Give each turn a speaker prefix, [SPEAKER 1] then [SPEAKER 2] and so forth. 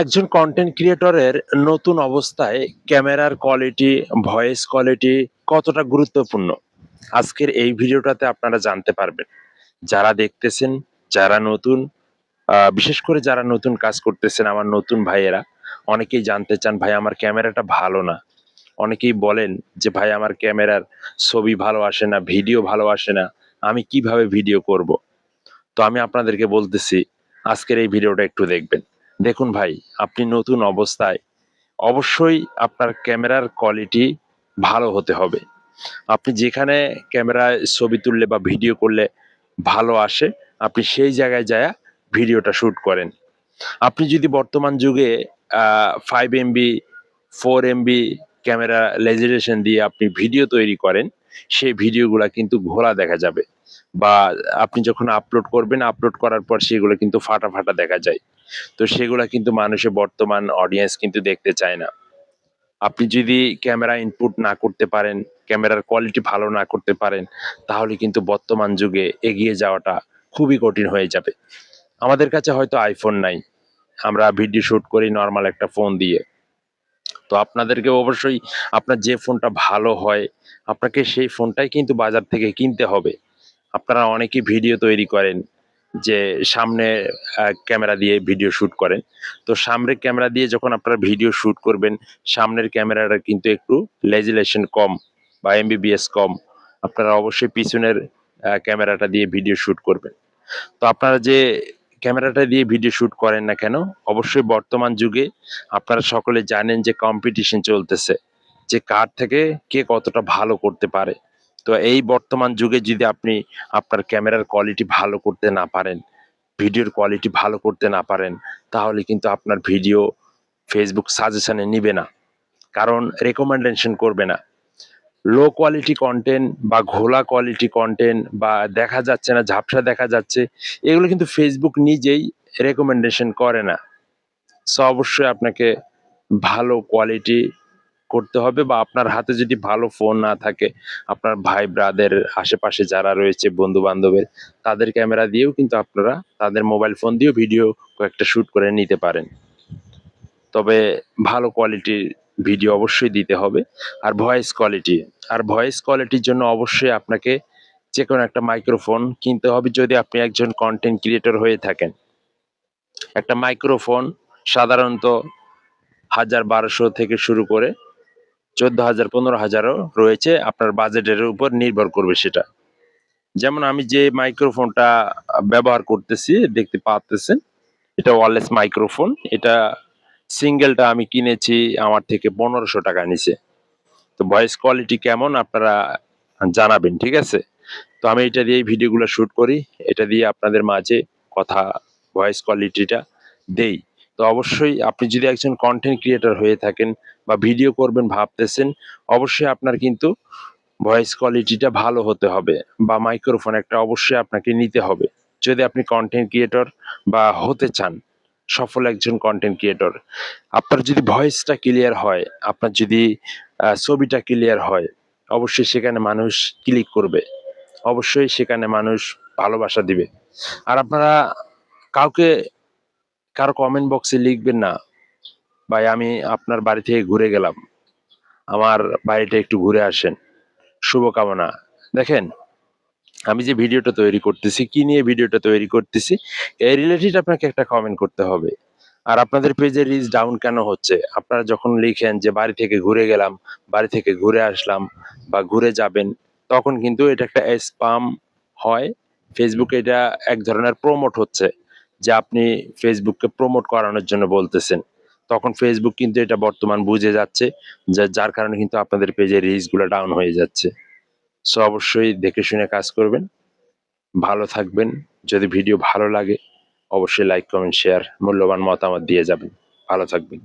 [SPEAKER 1] একজন কন্টেন্ট ক্রিয়েটরের নতুন অবস্থায় ক্যামেরার কোয়ালিটি ভয়েস কোয়ালিটি কতটা গুরুত্বপূর্ণ? আজকের এই ভিডিওটাতে আপনারা জানতে পারবেন। যারা দেখতেছেন, যারা নতুন বিশেষ করে যারা নতুন কাজ করতেছেন, আমার নতুন ভাইয়েরা, অনেকেই জানতে চান, ভাই, আমার ক্যামেরাটা ভালো না। অনেকেই বলেন যে, ভাই, আমার ক্যামেরার ছবি ভালো আসে না, ভিডিও ভালো আসে না, আমি কীভাবে ভিডিও করব? তো আমি আপনাদেরকে বলতেছি, আজকের এই ভিডিওটা একটু দেখবেন। দেখুন ভাই, আপনি নতুন অবস্থায়, অবশ্যই আপনার ক্যামেরার কোয়ালিটি ভালো হতে হবে। আপনি যেখানে ক্যামেরায় ছবি তুললে বা ভিডিও করলে ভালো আসে, আপনি সেই জায়গায় যায় ভিডিওটা শ্যুট করেন। আপনি যদি বর্তমান যুগে five MB four MB camera লেজিরেশন দিয়ে আপনি ভিডিও তৈরি করেন, সেই ভিডিওগুলা কিন্তু ঘোলা দেখা যাবে। বা আপনি যখন আপলোড করবেন আপলোড করার পর সেগুলো কিন্তু ফাটা ফাটা দেখা যায়। তো সেগুলা কিন্তু মানুষের বর্তমান অডিয়েন্স কিন্তু দেখতে চায় না। আপনি যদি ক্যামেরা ইনপুট না করতে পারেন ক্যামেরার কোয়ালিটি ভালো না করতে পারেন, তাহলে কিন্তু বর্তমান যুগে এগিয়ে যাওয়াটা খুবই কঠিন হয়ে যাবে। আমাদের কাছে হয়তো আইফোন নাই। আমরা ভিডিও শুট করি নর্মাল একটা ফোন দিয়ে। তো আপনাদেরকে অবশ্যই আপনার যে ফোনটা ভালো হয়, আপনাকে সেই ফোনটাই কিন্তু বাজার থেকে কিনতে হবে। আপনারা অনেকেই ভিডিও তৈরি করেন। যে সামনে ক্যামেরা দিয়ে ভিডিও শুট করেন। তো সামনের ক্যামেরা দিয়ে যখন আপনারা ভিডিও শুট করবেন, সামনের ক্যামেরাটা কিন্তু একটু লেজিলেশন কম বা এমবিবিএস কম। আপনারা অবশ্যই পিছনের ক্যামেরাটা দিয়ে ভিডিও শুট করবেন। তো আপনারা যে ক্যামেরাটা দিয়ে ভিডিও শুট করেন না কেন, অবশ্যই বর্তমান যুগে আপনারা সকলে জানেন যে কম্পিটিশন চলতেছে, যে কার থেকে কে কতটা ভালো করতে পারে। তো এই বর্তমান যুগে যদি আপনি আপনার ক্যামেরার কোয়ালিটি ভালো করতে না পারেন, ভিডিওর কোয়ালিটি ভালো করতে না পারেন, তাহলে কিন্তু আপনার ভিডিও ফেসবুক সাজেশানে নিবে না। কারণ রেকমেন্ডেশন করবে না। লো কোয়ালিটি কন্টেন্ট বা ঘোলা কোয়ালিটি কন্টেন্ট বা দেখা যাচ্ছে না, ঝাপসা দেখা যাচ্ছে, এগুলো কিন্তু ফেসবুক নিজেই রেকমেন্ডেশন করে না। সো অবশ্যই আপনাকে ভালো কোয়ালিটি করতে হবে বা আপনার হাতে যদি ভালো ফোন না থাকে, আপনার ভাই ব্রাদের আশেপাশে যারা রয়েছে বন্ধু বান্ধবের তাদের ক্যামেরা দিয়েও কিন্তু আপনারা তাদের মোবাইল ফোন দিয়েও ভিডিও কয়েকটা শ্যুট করে নিতে পারেন। তবে ভালো কোয়ালিটির ভিডিও অবশ্যই দিতে হবে, আর ভয়েস কোয়ালিটি আর ভয়েস কোয়ালিটির জন্য অবশ্যই আপনাকে যে কোনো একটা মাইক্রোফোন কিনতে হবে যদি আপনি একজন কন্টেন্ট ক্রিয়েটর হয়ে থাকেন। একটা মাইক্রোফোন সাধারণত হাজার বারোশো থেকে শুরু করে চোদ্দ হাজার, পনেরো হাজারও রয়েছে। আপনার বাজেটের উপর নির্ভর করবে সেটা। যেমন আমি যে মাইক্রোফোনটা ব্যবহার করতেছি, দেখতে পাচ্তেছেন, এটা ওয়ারলেস মাইক্রোফোন এটা সিঙ্গেলটা আমি কিনেছি, আমার থেকে পনেরোশো টাকা নিচে তো ভয়েস কোয়ালিটি কেমন আপনারা জানাবেন, ঠিক আছে? তো আমি এটা দিয়ে ভিডিওগুলো শুট করি, এটা দিয়ে আপনাদের মাঝে কথা ভয়েস কোয়ালিটিটা দেই। তো অবশ্যই আপনি যদি একজন কন্টেন্ট ক্রিয়েটর হয়ে থাকেন বা ভিডিও করবেন ভাবতেছেন, অবশ্যই আপনার কিন্তু ভয়েস কোয়ালিটিটা ভালো হতে হবে বা মাইক্রোফোন একটা অবশ্যই আপনাকে নিতে হবে। যদি আপনি কন্টেন্ট ক্রিয়েটর বা হতে চান, সফল একজন কন্টেন্ট ক্রিয়েটর আপনার যদি ভয়েসটা ক্লিয়ার হয়, আপনার যদি ছবিটা ক্লিয়ার হয়, অবশ্যই সেখানে মানুষ ক্লিক করবে। অবশ্যই সেখানে মানুষ ভালোবাসা দিবে। আর আপনারা কাউকে, কারও কমেন্ট বক্সে লিখবেন না। ভাই, আমি আপনার বাড়ি থেকে ঘুরে গেলাম। আমার বাড়িটা একটু ঘুরে আসেন। শুভকামনা। দেখেন, আমি যে ভিডিওটা তৈরি করতেছি, কি নিয়ে ভিডিওটা তৈরি করতেছি এই রিলেটেড আপনাকে একটা কমেন্ট করতে হবে। আর আপনাদের পেজে রিচ ডাউন কেন হচ্ছে? আপনারা যখন লিখেন যে, বাড়ি থেকে ঘুরে গেলাম, বাড়ি থেকে ঘুরে আসলাম বা ঘুরে যাবেন, তখন কিন্তু এটা একটা স্পাম হয়। ফেসবুকে এটা এক ধরনের প্রমোট হচ্ছে, যে আপনি ফেসবুককে প্রমোট করানোর জন্য বলতেছেন। তখন ফেসবুক কিন্তু এটা বর্তমান বুঝে যাচ্ছে যার কারণে কিন্তু আপনাদের পেজের রিচগুলো ডাউন হয়ে যাচ্ছে। সো অবশ্যই দেখে শুনে কাজ করবেন। ভালো থাকবেন। যদি ভিডিও ভালো লাগে, অবশ্যই লাইক কমেন্ট শেয়ার মূল্যবান মতামত দিয়ে যাবেন। ভালো থাকবেন।